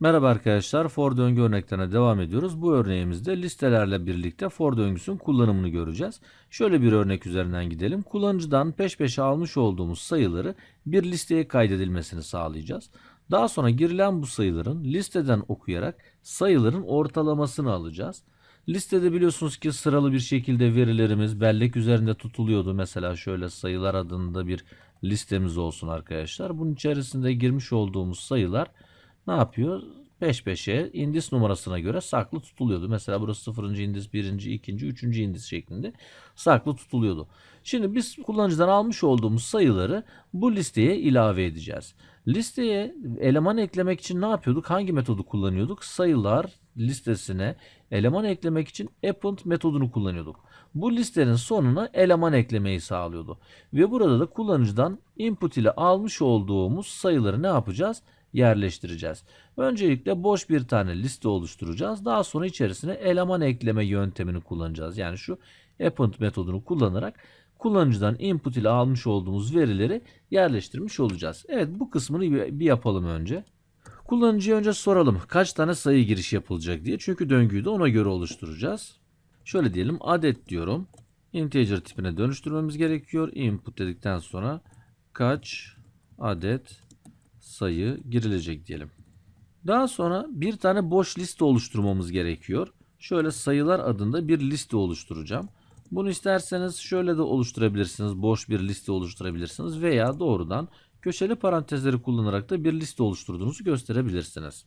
Merhaba arkadaşlar, for döngü örneklerine devam ediyoruz. Bu örneğimizde listelerle birlikte for döngüsünün kullanımını göreceğiz. Şöyle bir örnek üzerinden gidelim. Kullanıcıdan peş peşe almış olduğumuz sayıları bir listeye kaydedilmesini sağlayacağız. Daha sonra girilen bu sayıların listeden okuyarak sayıların ortalamasını alacağız. Listede biliyorsunuz ki sıralı bir şekilde verilerimiz bellek üzerinde tutuluyordu. Mesela şöyle sayılar adında bir listemiz olsun arkadaşlar. Bunun içerisinde girmiş olduğumuz sayılar ne yapıyor? Peş peşe indis numarasına göre saklı tutuluyordu. Mesela burası 0. indis, 1. 2. 3. indis şeklinde saklı tutuluyordu. Şimdi biz kullanıcıdan almış olduğumuz sayıları bu listeye ilave edeceğiz. Listeye eleman eklemek için ne yapıyorduk? Hangi metodu kullanıyorduk? Sayılar listesine eleman eklemek için append metodunu kullanıyorduk. Bu listenin sonuna eleman eklemeyi sağlıyordu. Ve burada da kullanıcıdan input ile almış olduğumuz sayıları ne yapacağız? Yerleştireceğiz. Öncelikle boş bir tane liste oluşturacağız. Daha sonra içerisine eleman ekleme yöntemini kullanacağız. Yani şu append metodunu kullanarak kullanıcıdan input ile almış olduğumuz verileri yerleştirmiş olacağız. Evet bu kısmını bir yapalım önce. Kullanıcıya önce soralım kaç tane sayı giriş yapılacak diye. Çünkü döngüyü de ona göre oluşturacağız. Şöyle diyelim adet diyorum. Integer tipine dönüştürmemiz gerekiyor. Input dedikten sonra kaç adet sayı girilecek diyelim. Daha sonra bir tane boş liste oluşturmamız gerekiyor. Şöyle sayılar adında bir liste oluşturacağım. Bunu isterseniz şöyle de oluşturabilirsiniz. Boş bir liste oluşturabilirsiniz veya doğrudan köşeli parantezleri kullanarak da bir liste oluşturduğunuzu gösterebilirsiniz.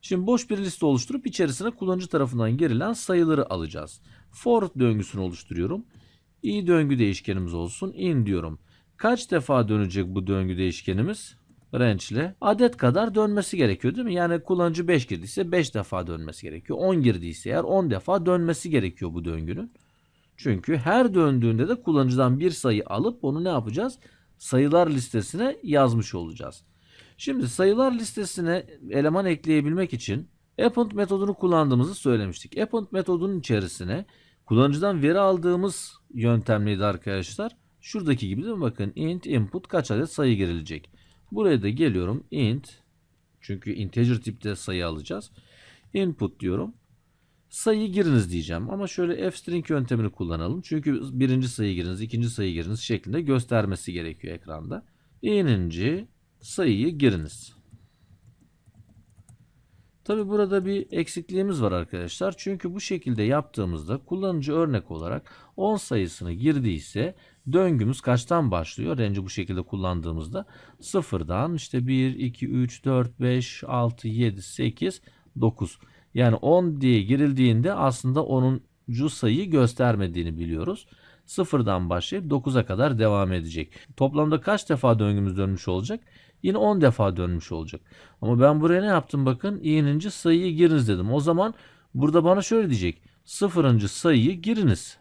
Şimdi boş bir liste oluşturup içerisine kullanıcı tarafından girilen sayıları alacağız. For döngüsünü oluşturuyorum. i döngü değişkenimiz olsun. in diyorum. Kaç defa dönecek bu döngü değişkenimiz? Range ile adet kadar dönmesi gerekiyor değil mi? Yani kullanıcı 5 girdiyse 5 defa dönmesi gerekiyor. 10 girdiyse eğer 10 defa dönmesi gerekiyor bu döngünün. Çünkü her döndüğünde de kullanıcıdan bir sayı alıp onu ne yapacağız? Sayılar listesine yazmış olacağız. Şimdi sayılar listesine eleman ekleyebilmek için append metodunu kullandığımızı söylemiştik. Append metodunun içerisine kullanıcıdan veri aldığımız yöntem neydi arkadaşlar? Şuradaki gibi değil mi? Bakın int input kaç adet sayı girilecek. Buraya da geliyorum int çünkü integer tipte sayı alacağız. Input diyorum. Sayı giriniz diyeceğim ama şöyle f-string yöntemini kullanalım. Çünkü birinci sayı giriniz, ikinci sayı giriniz şeklinde göstermesi gerekiyor ekranda. İninci sayıyı giriniz. Tabi burada bir eksikliğimiz var arkadaşlar. Çünkü bu şekilde yaptığımızda kullanıcı örnek olarak 10 sayısını girdiyse döngümüz kaçtan başlıyor? Range'i bu şekilde kullandığımızda sıfırdan işte 1, 2, 3, 4, 5, 6, 7, 8, 9. Yani 10 diye girildiğinde aslında 10. sayıyı göstermediğini biliyoruz. Sıfırdan başlayıp 9'a kadar devam edecek. Toplamda kaç defa döngümüz dönmüş olacak? Yine 10 defa dönmüş olacak. Ama ben buraya ne yaptım bakın? i'ninci sayıyı giriniz dedim. O zaman burada bana şöyle diyecek. Sıfırıncı sayıyı giriniz.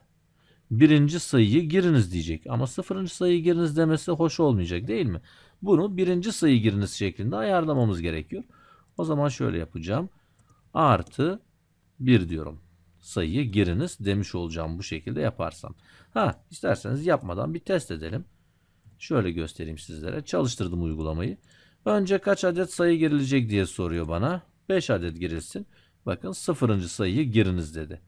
Birinci sayıyı giriniz diyecek. Ama sıfırıncı sayıyı giriniz demesi hoş olmayacak değil mi? Bunu birinci sayı giriniz şeklinde ayarlamamız gerekiyor. O zaman şöyle yapacağım. Artı 1 diyorum. Sayıyı giriniz demiş olacağım bu şekilde yaparsam. Ha isterseniz yapmadan bir test edelim. Şöyle göstereyim sizlere. Çalıştırdım uygulamayı. Önce kaç adet sayı girilecek diye soruyor bana. 5 adet girilsin. Bakın sıfırıncı sayıyı giriniz dedi.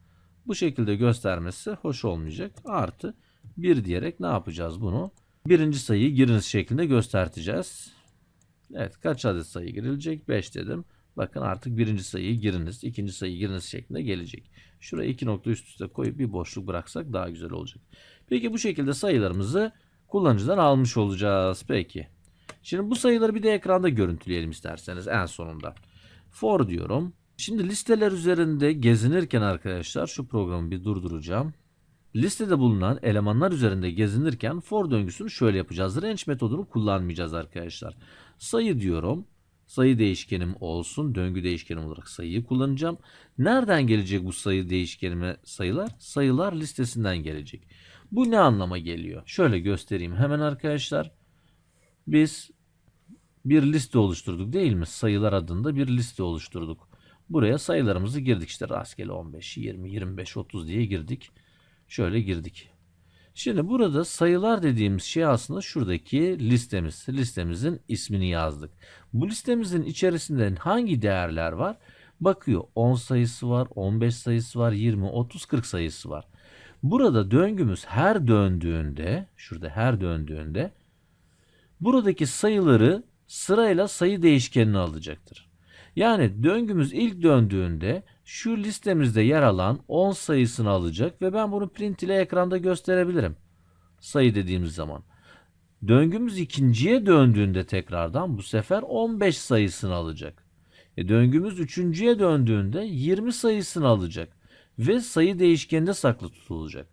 Bu şekilde göstermesi hoş olmayacak. Artı 1 diyerek ne yapacağız bunu? Birinci sayıyı giriniz şeklinde gösterteceğiz. Evet kaç adet sayı girilecek? 5 dedim. Bakın artık birinci sayıyı giriniz, ikinci sayıyı giriniz şeklinde gelecek. Şuraya iki nokta üst üste koyup bir boşluk bıraksak daha güzel olacak. Peki bu şekilde sayılarımızı kullanıcıdan almış olacağız. Peki. Şimdi bu sayıları bir de ekranda görüntüleyelim isterseniz en sonunda. For diyorum. Şimdi listeler üzerinde gezinirken arkadaşlar şu programı bir durduracağım. Listede bulunan elemanlar üzerinde gezinirken for döngüsünü şöyle yapacağız. Range metodunu kullanmayacağız arkadaşlar. Sayı diyorum. Sayı değişkenim olsun. Döngü değişkenim olarak sayıyı kullanacağım. Nereden gelecek bu sayı değişkenime sayılar? Sayılar listesinden gelecek. Bu ne anlama geliyor? Şöyle göstereyim hemen arkadaşlar. Biz bir liste oluşturduk değil mi? Sayılar adında bir liste oluşturduk. Buraya sayılarımızı girdik işte rastgele 15, 20, 25, 30 diye girdik. Şöyle girdik. Şimdi burada sayılar dediğimiz şey aslında şuradaki listemiz. Listemizin ismini yazdık. Bu listemizin içerisinde hangi değerler var? Bakıyor 10 sayısı var, 15 sayısı var, 20, 30, 40 sayısı var. Burada döngümüz her döndüğünde, şurada her döndüğünde buradaki sayıları sırayla sayı değişkenine alacaktır. Yani döngümüz ilk döndüğünde şu listemizde yer alan 10 sayısını alacak ve ben bunu print ile ekranda gösterebilirim. Sayı dediğimiz zaman. Döngümüz ikinciye döndüğünde tekrardan bu sefer 15 sayısını alacak. E döngümüz üçüncüye döndüğünde 20 sayısını alacak ve sayı değişkeninde saklı tutulacak.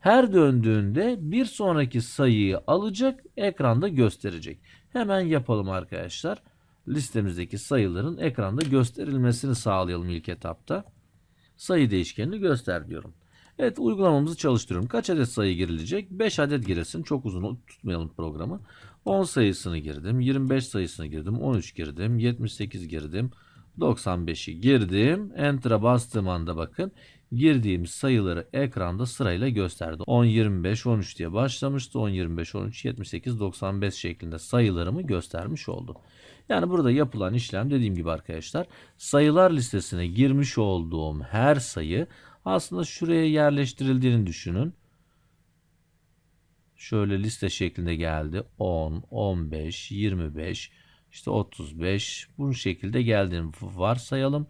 Her döndüğünde bir sonraki sayıyı alacak, ekranda gösterecek. Hemen yapalım arkadaşlar. Listemizdeki sayıların ekranda gösterilmesini sağlayalım ilk etapta. Sayı değişkenini göster diyorum. Evet uygulamamızı çalıştırıyorum. Kaç adet sayı girilecek? 5 adet giresin. Çok uzun tutmayalım programı. 10 sayısını girdim. 25 sayısını girdim. 13 girdim. 78 girdim. 95'i girdim. Enter'a bastığım anda bakın girdiğimiz sayıları ekranda sırayla gösterdi. 10, 25, 13 diye başlamıştı. 10, 25, 13, 78, 95 şeklinde sayılarımı göstermiş oldu. Yani burada yapılan işlem dediğim gibi arkadaşlar sayılar listesine girmiş olduğum her sayı aslında şuraya yerleştirildiğini düşünün. Şöyle liste şeklinde geldi. 10, 15, 25, işte 35 bu şekilde geldiğini varsayalım.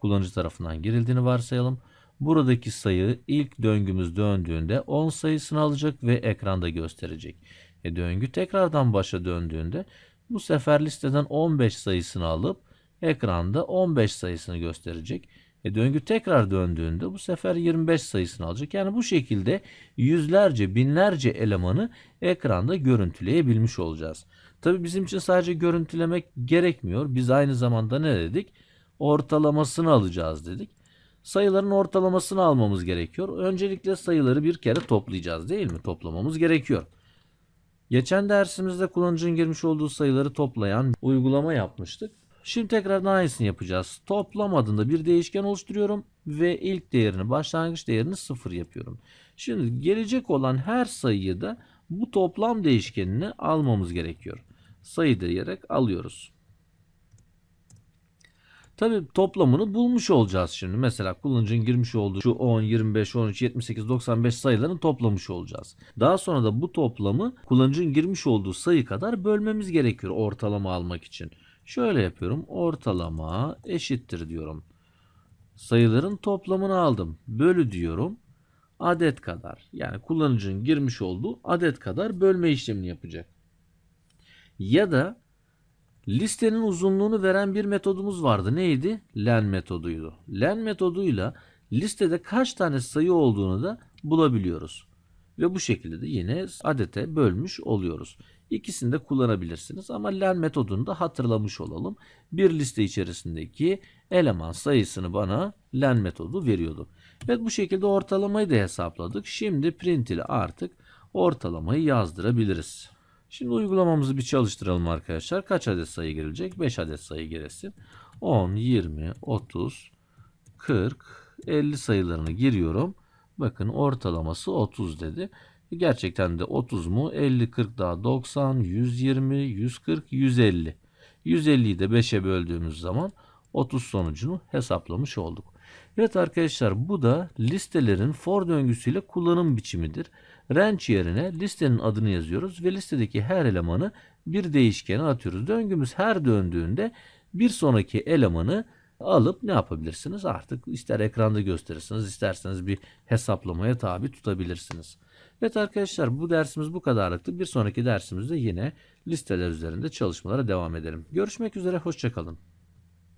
Kullanıcı tarafından girildiğini varsayalım. Buradaki sayı ilk döngümüz döndüğünde 10 sayısını alacak ve ekranda gösterecek. E döngü tekrardan başa döndüğünde bu sefer listeden 15 sayısını alıp ekranda 15 sayısını gösterecek. E döngü tekrar döndüğünde bu sefer 25 sayısını alacak. Yani bu şekilde yüzlerce, binlerce elemanı ekranda görüntüleyebilmiş olacağız. Tabi bizim için sadece görüntülemek gerekmiyor. Biz aynı zamanda ne dedik? Ortalamasını alacağız dedik. Sayıların ortalamasını almamız gerekiyor. Öncelikle sayıları bir kere toplayacağız değil mi? Toplamamız gerekiyor. Geçen dersimizde kullanıcının girmiş olduğu sayıları toplayan uygulama yapmıştık. Şimdi tekrardan aynısını yapacağız. Toplam adında bir değişken oluşturuyorum ve ilk değerini, başlangıç değerini sıfır yapıyorum. Şimdi gelecek olan her sayıyı da bu toplam değişkenini almamız gerekiyor. Sayı diyerek alıyoruz. Tabi toplamını bulmuş olacağız şimdi. Mesela kullanıcının girmiş olduğu şu 10, 25, 13, 78, 95 sayılarını toplamış olacağız. Daha sonra da bu toplamı kullanıcının girmiş olduğu sayı kadar bölmemiz gerekiyor ortalama almak için. Şöyle yapıyorum. Ortalama eşittir diyorum. Sayıların toplamını aldım. Bölü diyorum. Adet kadar. Yani kullanıcının girmiş olduğu adet kadar bölme işlemini yapacak. Ya da listenin uzunluğunu veren bir metodumuz vardı. Neydi? Len metoduydu. Len metoduyla listede kaç tane sayı olduğunu da bulabiliyoruz. Ve bu şekilde de yine adete bölmüş oluyoruz. İkisini de kullanabilirsiniz ama len metodunu da hatırlamış olalım. Bir liste içerisindeki eleman sayısını bana len metodu veriyordu. Evet bu şekilde ortalamayı da hesapladık. Şimdi print ile artık ortalamayı yazdırabiliriz. Şimdi uygulamamızı bir çalıştıralım arkadaşlar. Kaç adet sayı gelecek? 5 adet sayı gelsin. 10, 20, 30, 40, 50 sayılarını giriyorum. Bakın ortalaması 30 dedi. Gerçekten de 30 mu? 50, 40 daha 90, 120, 140, 150. 150'yi de 5'e böldüğümüz zaman 30 sonucunu hesaplamış olduk. Evet arkadaşlar bu da listelerin for döngüsüyle kullanım biçimidir. Range yerine listenin adını yazıyoruz ve listedeki her elemanı bir değişkene atıyoruz. Döngümüz her döndüğünde bir sonraki elemanı alıp ne yapabilirsiniz? Artık ister ekranda gösterirsiniz, isterseniz bir hesaplamaya tabi tutabilirsiniz. Evet arkadaşlar bu dersimiz bu kadarlıktı. Bir sonraki dersimizde yine listeler üzerinde çalışmalara devam edelim. Görüşmek üzere, hoşçakalın.